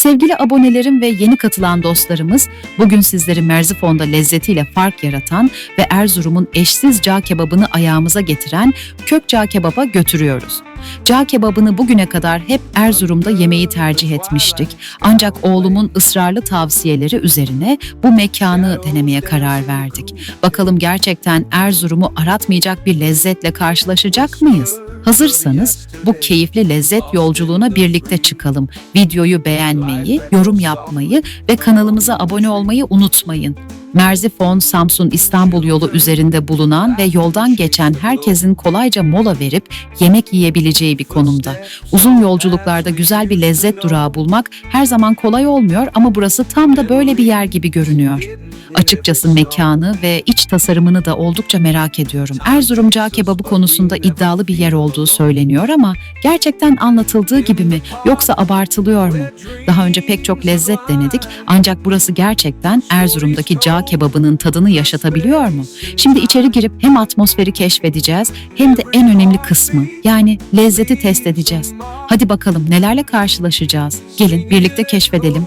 Sevgili abonelerim ve yeni katılan dostlarımız, bugün sizleri Merzifon'da lezzetiyle fark yaratan ve Erzurum'un eşsiz cağ kebabını ayağımıza getiren Kök Cağ Kebap'a götürüyoruz. Cağ kebabını bugüne kadar hep Erzurum'da yemeği tercih etmiştik. Ancak oğlumun ısrarlı tavsiyeleri üzerine bu mekanı denemeye karar verdik. Bakalım gerçekten Erzurum'u aratmayacak bir lezzetle karşılaşacak mıyız? Hazırsanız bu keyifli lezzet yolculuğuna birlikte çıkalım. Videoyu beğenmeyi, yorum yapmayı ve kanalımıza abone olmayı unutmayın. Merzifon Samsun İstanbul yolu üzerinde bulunan ve yoldan geçen herkesin kolayca mola verip yemek yiyebileceği bir konumda. Uzun yolculuklarda güzel bir lezzet durağı bulmak her zaman kolay olmuyor ama burası tam da böyle bir yer gibi görünüyor. Açıkçası mekanı ve iç tasarımını da oldukça merak ediyorum. Erzurum cağ kebabı konusunda iddialı bir yer olduğu söyleniyor ama gerçekten anlatıldığı gibi mi yoksa abartılıyor mu? Daha önce pek çok lezzet denedik ancak burası gerçekten Erzurum'daki cağ kebabının tadını yaşatabiliyor mu? Şimdi içeri girip hem atmosferi keşfedeceğiz hem de en önemli kısmı yani lezzeti test edeceğiz. Hadi bakalım nelerle karşılaşacağız? Gelin birlikte keşfedelim.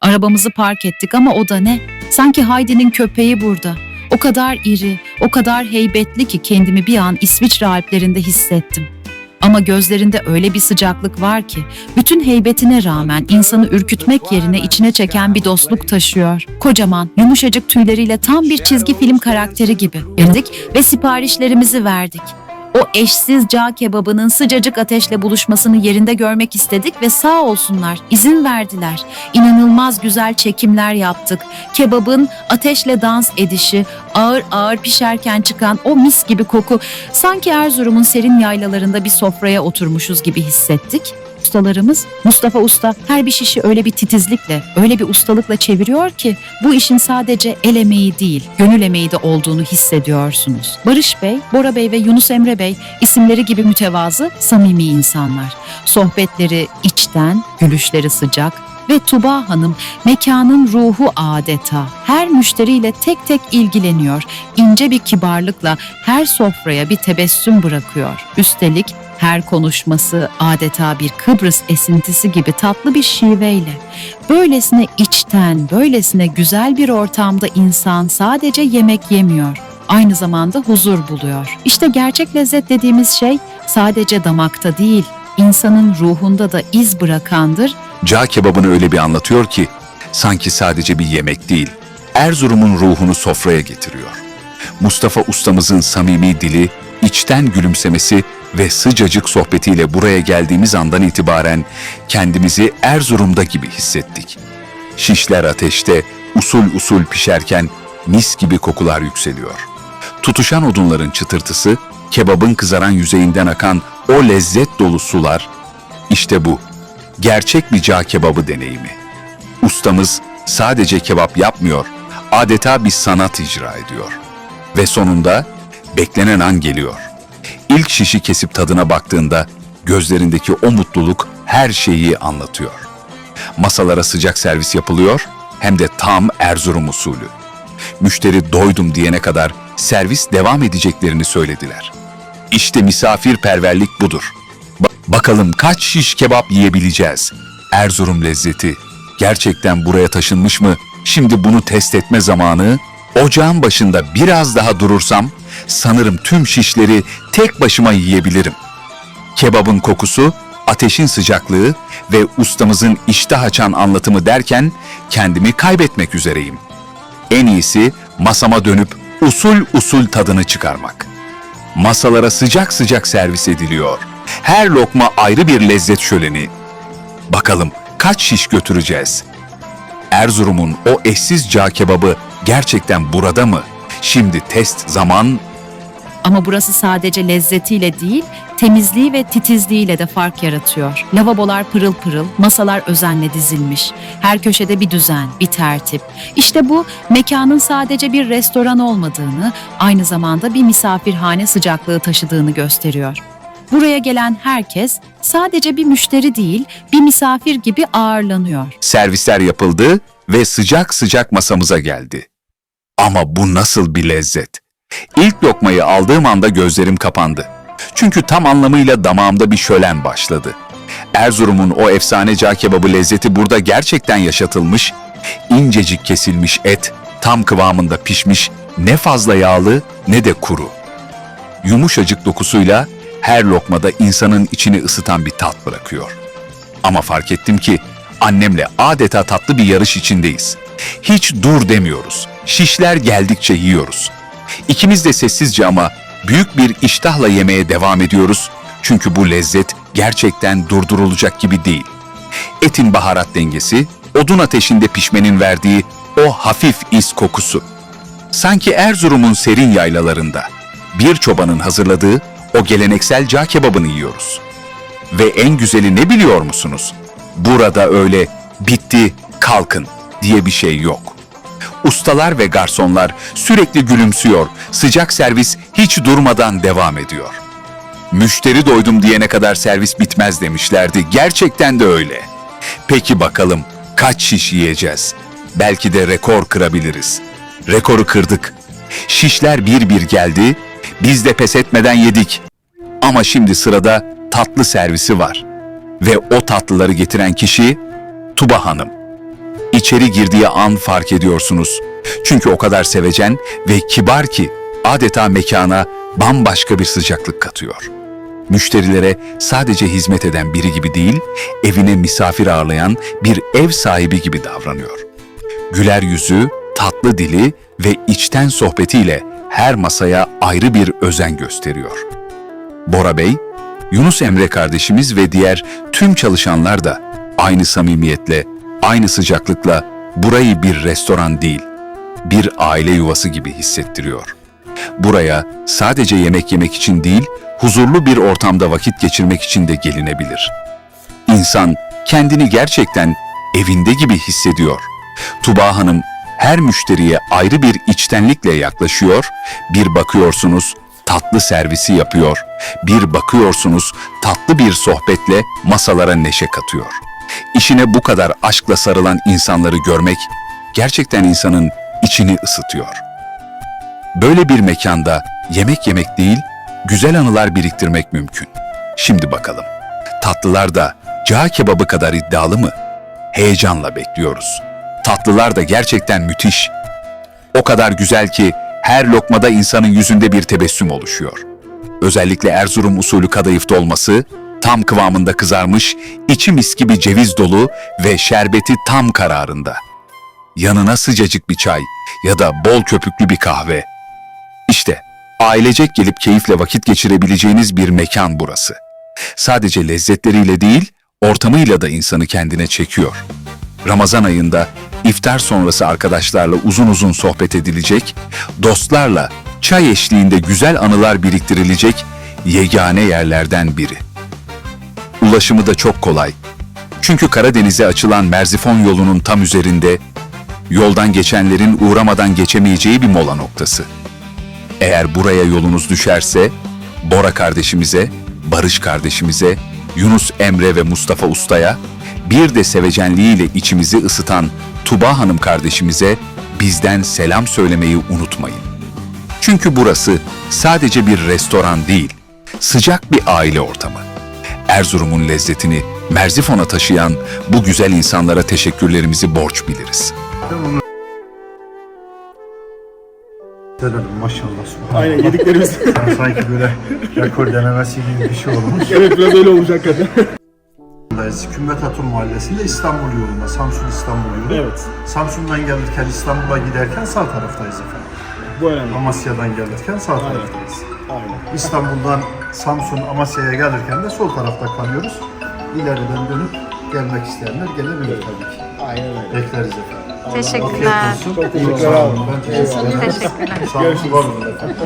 Arabamızı park ettik ama o da ne? Sanki Heidi'nin köpeği burada. O kadar iri, o kadar heybetli ki kendimi bir an İsviçre Alplerinde hissettim. Ama gözlerinde öyle bir sıcaklık var ki bütün heybetine rağmen insanı ürkütmek yerine içine çeken bir dostluk taşıyor. Kocaman, yumuşacık tüyleriyle tam bir çizgi film karakteri gibi. Geldik ve siparişlerimizi verdik. O eşsiz cağ kebabının sıcacık ateşle buluşmasını yerinde görmek istedik ve sağ olsunlar izin verdiler. İnanılmaz güzel çekimler yaptık. Kebabın ateşle dans edişi, ağır ağır pişerken çıkan o mis gibi koku sanki Erzurum'un serin yaylalarında bir sofraya oturmuşuz gibi hissettik. Ustalarımız Mustafa Usta her bir şişi öyle bir titizlikle, öyle bir ustalıkla çeviriyor ki bu işin sadece el emeği değil, gönül emeği de olduğunu hissediyorsunuz. Barış Bey, Bora Bey ve Yunus Emre Bey isimleri gibi mütevazı, samimi insanlar. Sohbetleri içten, gülüşleri sıcak ve Tuba Hanım mekanın ruhu adeta. Her müşteriyle tek tek ilgileniyor. ince bir kibarlıkla her sofraya bir tebessüm bırakıyor. Üstelik her konuşması adeta bir Kıbrıs esintisi gibi tatlı bir şiveyle. Böylesine içten, böylesine güzel bir ortamda insan sadece yemek yemiyor. Aynı zamanda huzur buluyor. İşte gerçek lezzet dediğimiz şey sadece damakta değil, insanın ruhunda da iz bırakandır Cağ kebabını öyle bir anlatıyor ki sanki sadece bir yemek değil, Erzurum'un ruhunu sofraya getiriyor. Mustafa ustamızın samimi dili, içten gülümsemesi ve sıcacık sohbetiyle buraya geldiğimiz andan itibaren kendimizi Erzurum'da gibi hissettik. Şişler ateşte usul usul pişerken mis gibi kokular yükseliyor. Tutuşan odunların çıtırtısı, kebabın kızaran yüzeyinden akan o lezzet dolu sular, işte bu gerçek bir cağ kebabı deneyimi. Ustamız sadece kebap yapmıyor, adeta bir sanat icra ediyor. Ve sonunda beklenen an geliyor. İlk şişi kesip tadına baktığında gözlerindeki o mutluluk her şeyi anlatıyor. Masalara sıcak servis yapılıyor hem de tam Erzurum usulü. Müşteri doydum diyene kadar servis devam edeceklerini söylediler. İşte misafirperverlik budur. Ba- bakalım kaç şiş kebap yiyebileceğiz? Erzurum lezzeti gerçekten buraya taşınmış mı? Şimdi bunu test etme zamanı. Ocağın başında biraz daha durursam sanırım tüm şişleri tek başıma yiyebilirim. Kebabın kokusu, ateşin sıcaklığı ve ustamızın iştah açan anlatımı derken kendimi kaybetmek üzereyim. En iyisi masama dönüp usul usul tadını çıkarmak. Masalara sıcak sıcak servis ediliyor. Her lokma ayrı bir lezzet şöleni. Bakalım kaç şiş götüreceğiz? Erzurum'un o eşsiz cağ kebabı gerçekten burada mı? Şimdi test zaman Ama burası sadece lezzetiyle değil, temizliği ve titizliğiyle de fark yaratıyor. Lavabolar pırıl pırıl, masalar özenle dizilmiş. Her köşede bir düzen, bir tertip. İşte bu mekanın sadece bir restoran olmadığını, aynı zamanda bir misafirhane sıcaklığı taşıdığını gösteriyor. Buraya gelen herkes sadece bir müşteri değil, bir misafir gibi ağırlanıyor. servisler yapıldı ve sıcak sıcak masamıza geldi. Ama bu nasıl bir lezzet? İlk lokmayı aldığım anda gözlerim kapandı. Çünkü tam anlamıyla damağımda bir şölen başladı. Erzurum'un o efsane cağ kebabı lezzeti burada gerçekten yaşatılmış, incecik kesilmiş et, tam kıvamında pişmiş, ne fazla yağlı ne de kuru. Yumuşacık dokusuyla her lokmada insanın içini ısıtan bir tat bırakıyor. Ama fark ettim ki annemle adeta tatlı bir yarış içindeyiz. Hiç dur demiyoruz. Şişler geldikçe yiyoruz. İkimiz de sessizce ama büyük bir iştahla yemeye devam ediyoruz. Çünkü bu lezzet gerçekten durdurulacak gibi değil. Etin baharat dengesi, odun ateşinde pişmenin verdiği o hafif is kokusu. Sanki Erzurum'un serin yaylalarında bir çobanın hazırladığı o geleneksel cağ kebabını yiyoruz. Ve en güzeli ne biliyor musunuz? Burada öyle bitti, kalkın diye bir şey yok. Ustalar ve garsonlar sürekli gülümsüyor, sıcak servis hiç durmadan devam ediyor. Müşteri doydum diyene kadar servis bitmez demişlerdi. Gerçekten de öyle. Peki bakalım kaç şiş yiyeceğiz? Belki de rekor kırabiliriz. Rekoru kırdık. Şişler bir bir geldi. Biz de pes etmeden yedik. Ama şimdi sırada tatlı servisi var. Ve o tatlıları getiren kişi Tuba Hanım. İçeri girdiği an fark ediyorsunuz. Çünkü o kadar sevecen ve kibar ki adeta mekana bambaşka bir sıcaklık katıyor. Müşterilere sadece hizmet eden biri gibi değil, evine misafir ağırlayan bir ev sahibi gibi davranıyor. Güler yüzü, tatlı dili ve içten sohbetiyle her masaya ayrı bir özen gösteriyor. Bora Bey, Yunus Emre kardeşimiz ve diğer tüm çalışanlar da aynı samimiyetle, aynı sıcaklıkla burayı bir restoran değil, bir aile yuvası gibi hissettiriyor. Buraya sadece yemek yemek için değil, huzurlu bir ortamda vakit geçirmek için de gelinebilir. İnsan kendini gerçekten evinde gibi hissediyor. Tuba Hanım her müşteriye ayrı bir içtenlikle yaklaşıyor, bir bakıyorsunuz tatlı servisi yapıyor, bir bakıyorsunuz tatlı bir sohbetle masalara neşe katıyor. İşine bu kadar aşkla sarılan insanları görmek gerçekten insanın içini ısıtıyor. Böyle bir mekanda yemek yemek değil, güzel anılar biriktirmek mümkün. Şimdi bakalım, tatlılar da cağ kebabı kadar iddialı mı? Heyecanla bekliyoruz. Tatlılar da gerçekten müthiş. O kadar güzel ki her lokmada insanın yüzünde bir tebessüm oluşuyor. Özellikle Erzurum usulü kadayıf dolması, tam kıvamında kızarmış, içi mis gibi ceviz dolu ve şerbeti tam kararında. Yanına sıcacık bir çay ya da bol köpüklü bir kahve. İşte ailecek gelip keyifle vakit geçirebileceğiniz bir mekan burası. Sadece lezzetleriyle değil, ortamıyla da insanı kendine çekiyor. Ramazan ayında iftar sonrası arkadaşlarla uzun uzun sohbet edilecek, dostlarla çay eşliğinde güzel anılar biriktirilecek yegane yerlerden biri. Ulaşımı da çok kolay. Çünkü Karadeniz'e açılan Merzifon yolunun tam üzerinde, yoldan geçenlerin uğramadan geçemeyeceği bir mola noktası. Eğer buraya yolunuz düşerse, Bora kardeşimize, Barış kardeşimize, Yunus Emre ve Mustafa Usta'ya, bir de sevecenliğiyle içimizi ısıtan Tuba Hanım kardeşimize bizden selam söylemeyi unutmayın. Çünkü burası sadece bir restoran değil, sıcak bir aile ortamı. Erzurum'un lezzetini Merzifon'a taşıyan bu güzel insanlara teşekkürlerimizi borç biliriz. Maşallah. subhanallah. Aynen yediklerimiz. Yani sanki böyle rekor denemesi gibi bir şey olmuş. evet biraz öyle olacak hakikaten. Buradayız. Kümmet Atur Mahallesi'nde İstanbul yolunda, Samsun İstanbul yolu. Evet. Samsun'dan gelirken İstanbul'a giderken sağ taraftayız efendim. Bu önemli. Amasya'dan gelirken sağ Aynen. taraftayız. Aynen. İstanbul'dan Samsun, Amasya'ya gelirken de sol tarafta kalıyoruz. İleriden dönüp gelmek isteyenler gelebilir tabii ki. Aynen öyle. Bekleriz efendim. Teşekkürler. Afiyet olsun. Çok teşekkürler Sağ olun. abi. Ben teşekkür ederim. Teşekkürler. Sağ olun. Var olun efendim.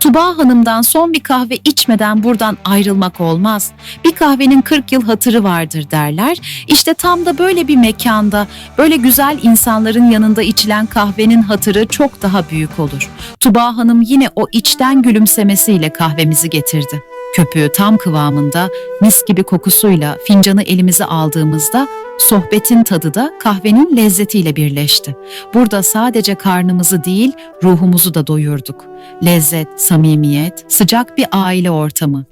Tuba Hanım'dan son bir kahve içmeden buradan ayrılmak olmaz. Bir kahvenin 40 yıl hatırı vardır derler. İşte tam da böyle bir mekanda, böyle güzel insanların yanında içilen kahvenin hatırı çok daha büyük olur. Tuba Hanım yine o içten gülümsemesiyle kahvemizi getirdi. Köpüğü tam kıvamında, mis gibi kokusuyla fincanı elimize aldığımızda sohbetin tadı da kahvenin lezzetiyle birleşti. Burada sadece karnımızı değil, ruhumuzu da doyurduk. Lezzet, samimiyet, sıcak bir aile ortamı.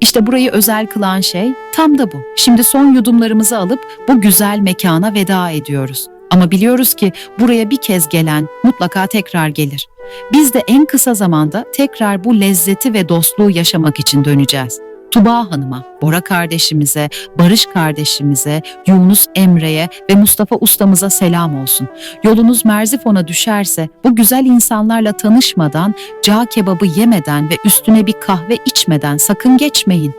İşte burayı özel kılan şey tam da bu. Şimdi son yudumlarımızı alıp bu güzel mekana veda ediyoruz. Ama biliyoruz ki buraya bir kez gelen mutlaka tekrar gelir. Biz de en kısa zamanda tekrar bu lezzeti ve dostluğu yaşamak için döneceğiz. Tuba Hanım'a, Bora kardeşimize, Barış kardeşimize, Yunus Emre'ye ve Mustafa ustamıza selam olsun. Yolunuz Merzifon'a düşerse bu güzel insanlarla tanışmadan, cağ kebabı yemeden ve üstüne bir kahve içmeden sakın geçmeyin.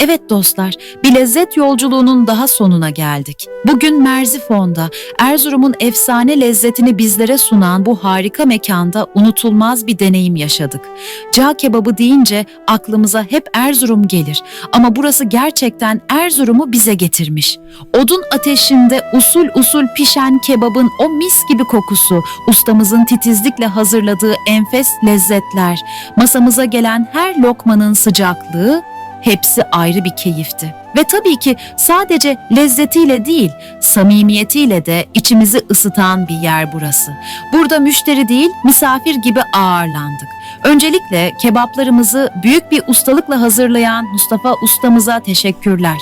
Evet dostlar, bir lezzet yolculuğunun daha sonuna geldik. Bugün Merzifon'da Erzurum'un efsane lezzetini bizlere sunan bu harika mekanda unutulmaz bir deneyim yaşadık. Cağ kebabı deyince aklımıza hep Erzurum gelir ama burası gerçekten Erzurum'u bize getirmiş. Odun ateşinde usul usul pişen kebabın o mis gibi kokusu, ustamızın titizlikle hazırladığı enfes lezzetler, masamıza gelen her lokmanın sıcaklığı hepsi ayrı bir keyifti. Ve tabii ki sadece lezzetiyle değil, samimiyetiyle de içimizi ısıtan bir yer burası. Burada müşteri değil, misafir gibi ağırlandık. Öncelikle kebaplarımızı büyük bir ustalıkla hazırlayan Mustafa ustamıza teşekkürler.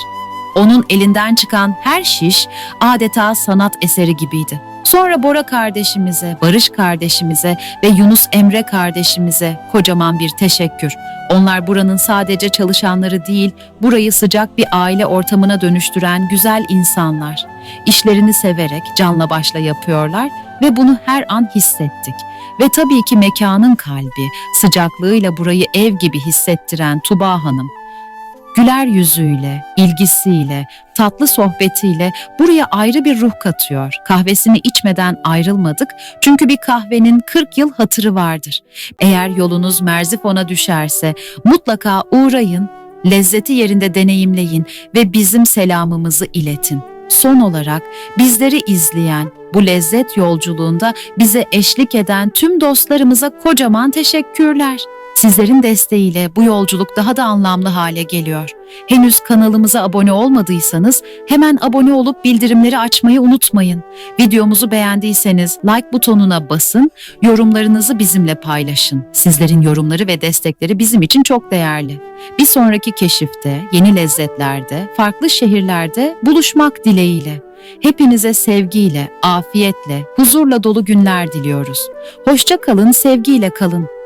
Onun elinden çıkan her şiş adeta sanat eseri gibiydi. Sonra Bora kardeşimize, Barış kardeşimize ve Yunus Emre kardeşimize kocaman bir teşekkür. Onlar buranın sadece çalışanları değil, burayı sıcak bir aile ortamına dönüştüren güzel insanlar. İşlerini severek canla başla yapıyorlar ve bunu her an hissettik. Ve tabii ki mekanın kalbi, sıcaklığıyla burayı ev gibi hissettiren Tuba Hanım. Güler yüzüyle, ilgisiyle, tatlı sohbetiyle buraya ayrı bir ruh katıyor. Kahvesini içmeden ayrılmadık çünkü bir kahvenin 40 yıl hatırı vardır. Eğer yolunuz Merzifon'a düşerse mutlaka uğrayın, lezzeti yerinde deneyimleyin ve bizim selamımızı iletin. Son olarak bizleri izleyen, bu lezzet yolculuğunda bize eşlik eden tüm dostlarımıza kocaman teşekkürler. Sizlerin desteğiyle bu yolculuk daha da anlamlı hale geliyor. Henüz kanalımıza abone olmadıysanız hemen abone olup bildirimleri açmayı unutmayın. Videomuzu beğendiyseniz like butonuna basın, yorumlarınızı bizimle paylaşın. Sizlerin yorumları ve destekleri bizim için çok değerli. Bir sonraki keşifte, yeni lezzetlerde, farklı şehirlerde buluşmak dileğiyle. Hepinize sevgiyle, afiyetle, huzurla dolu günler diliyoruz. Hoşça kalın, sevgiyle kalın.